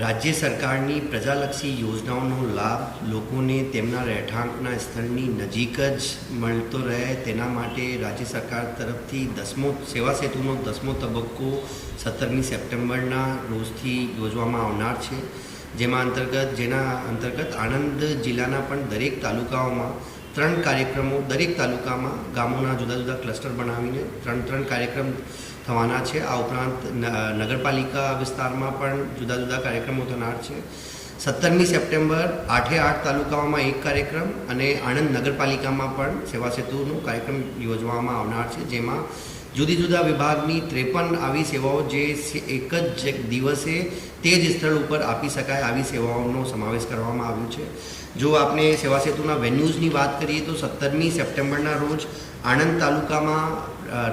રાજ્ય સરકારની પ્રજાલક્ષી યોજનાઓનો લાભ લોકોને તેમના રહેઠાણના સ્થળની નજીક જ મળતો રહે. તેના માટે રાજ્ય સરકાર તરફથી દસમો સેવા સેતુનો દસમો તબક્કો સત્તરમી સપ્ટેમ્બરના રોજથી યોજવામાં આવનાર છે. જેમાં અંતર્ગત, જેના અંતર્ગત આણંદ જિલ્લાના પણ દરેક તાલુકાઓમાં ત્રણ કાર્યક્રમો દરેક તાલુકામાં ગામોના જુદા જુદા ક્લસ્ટર બનાવીને ત્રણ ત્રણ કાર્યક્રમ થવાના છે. આ ઉપરાંત નગરપાલિકા વિસ્તારમાં પણ જુદા જુદા કાર્યક્રમો થનાર છે. સત્તરમી સપ્ટેમ્બર આઠે આઠ તાલુકાઓમાં એક કાર્યક્રમ અને આણંદ નગરપાલિકામાં પણ સેવા સેતુનો કાર્યક્રમ યોજવામાં આવનાર છે, જેમાં જુદી જુદા વિભાગની ત્રેપન આવી સેવાઓ જે એક જ દિવસે તે જ સ્થળ ઉપર આપી શકાય આવી સેવાઓનો સમાવેશ કરવામાં આવ્યો છે. જો આપણે સેવા સેતુના વેન્યુઝની વાત કરીએ તો સત્તરમી સપ્ટેમ્બરના રોજ આણંદ તાલુકામાં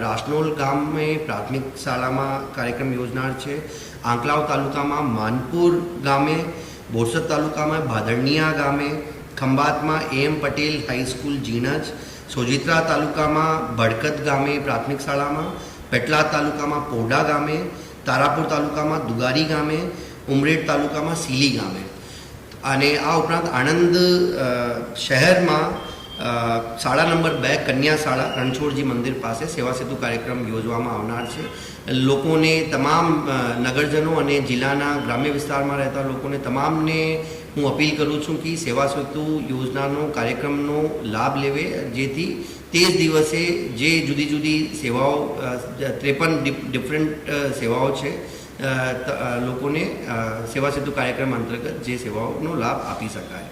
રાસનોલ ગામે પ્રાથમિક શાળામાં કાર્યક્રમ યોજનાર છે. આંકલાવ તાલુકામાં માનપુર ગામે બોરસદ તાલુકામાં ભાદરણીયા ગામે ખંભાતમાં M Patel high school Jinaj Sojitra તાલુકામાં ભડકત ગામે પ્રાથમિક શાળામાં પેટલાદ તાલુકામાં પોડા ગામે, તારાપુર તાલુકામાં દુગારી ગામે, ઉમરેડ તાલુકામાં સીલી ગામે. અને આ ઉપરાંત આણંદ શહેરમાં શાળા નંબર બે, કન્યા શાળા, રણછોડજી મંદિર પાસે સેવા સેતુ કાર્યક્રમ યોજવામાં આવનાર છે. લોકોને તમામ નગરજનો અને જિલ્લાના ગ્રામ્ય વિસ્તારમાં રહેતા લોકોને તમામને હું અપીલ કરું છું કે સેવા સેતુ યોજનાનો, કાર્યક્રમનો લાભ લેવે, જેથી તે જ દિવસે જે જુદી જુદી સેવાઓ ત્રેપન ડિફરન્ટ સેવાઓ છે લોકોને સેવા સેતુ કાર્યક્રમ અંતર્ગત જે સેવાઓનો લાભ આપી શકાય.